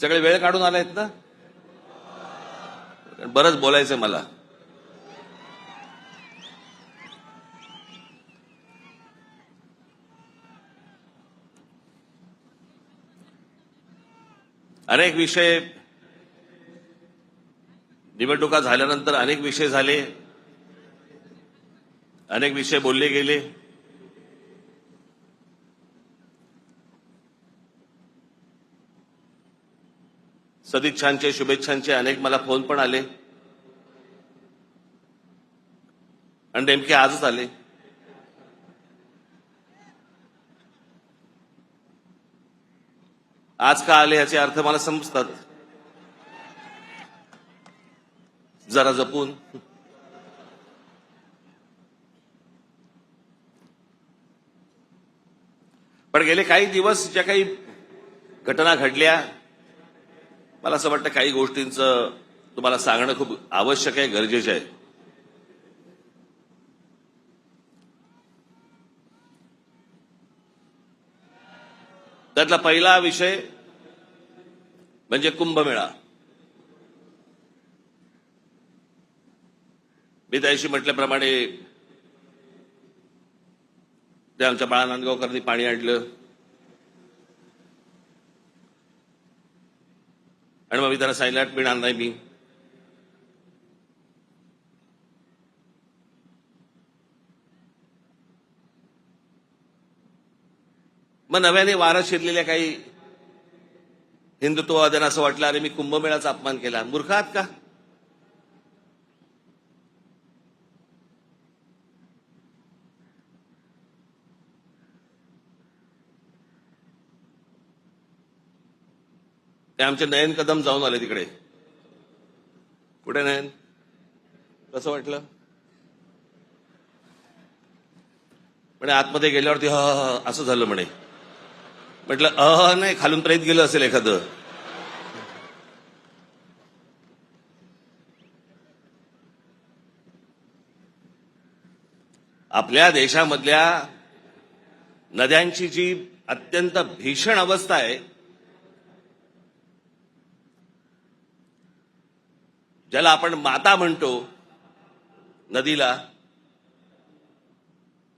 सगळे वेळ काढून आलायत ना? बरंच बोलायचंय मला. अनेक विषय निवडणुका झाल्यानंतर अनेक विषय झाले. अनेक विषय बोलले गेले. सदिच्छांचे शुभेच्छांचे अनेक मला फोन पण आले. आणि नेमके आजच आले. आज का आले याचे अर्थ मला समजतात. जरा जपून. पण गेले काही दिवस ज्या काही घटना घडल्या मला असं वाटतं काही गोष्टींचं तुम्हाला सांगणं खूप आवश्यक आहे गरजेचं आहे. त्यातला पहिला विषय म्हणजे कुंभमेळा. मी त्याशी म्हटल्याप्रमाणे ते आमच्या बाळा नांदगावकरांनी पाणी आणलं. आणि मग मी त्यांना सांगितलं पिणार नाही मी. मग नव्याने वारं शिरलेल्या काही हिंदुत्ववाद्यांना असं वाटलं अरे मी कुंभमेळाचा अपमान केला. मूर्खात आहात का? ते आमचे नयन कदम जाऊन आले तिकडे. कुठे नयन? कसं वाटलं? म्हणे आतमध्ये गेल्यावरती ह असं झालं म्हणे. म्हटलं अह नाही खालून प्रेत गेलं असेल एखादं. आपल्या देशामधल्या नद्यांची जी अत्यंत भीषण अवस्था आहे ज्याला आपण माता म्हणतो नदीला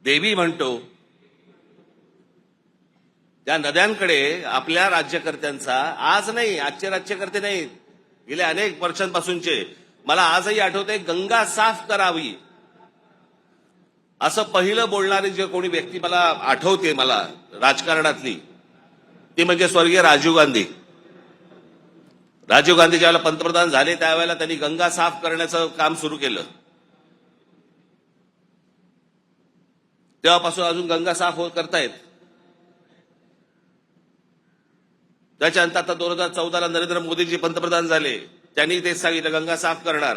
देवी म्हणतो त्या नद्यांकडे आपल्या राज्यकर्त्यांचा आज नाही आजचे राज्यकर्ते नाही गेल्या अनेक वर्षांपासूनचे. मला आजही आठवते गंगा साफ करावी. असं पहिलं बोलणारी जे कोणी व्यक्ती मला आठवते मला राजकारणातली ती म्हणजे स्वर्गीय राजीव गांधी. राजीव गांधी ज्यावेळेला पंतप्रधान झाले त्यावेळेला त्यांनी गंगा साफ करण्याचं काम सुरू केलं. तेव्हापासून अजून गंगा साफ हो करतायत त्याच्यानंतर आता दोन हजार चौदाला नरेंद्र मोदीजी पंतप्रधान झाले. त्यांनी तेच सांगितलं गंगा साफ करणार.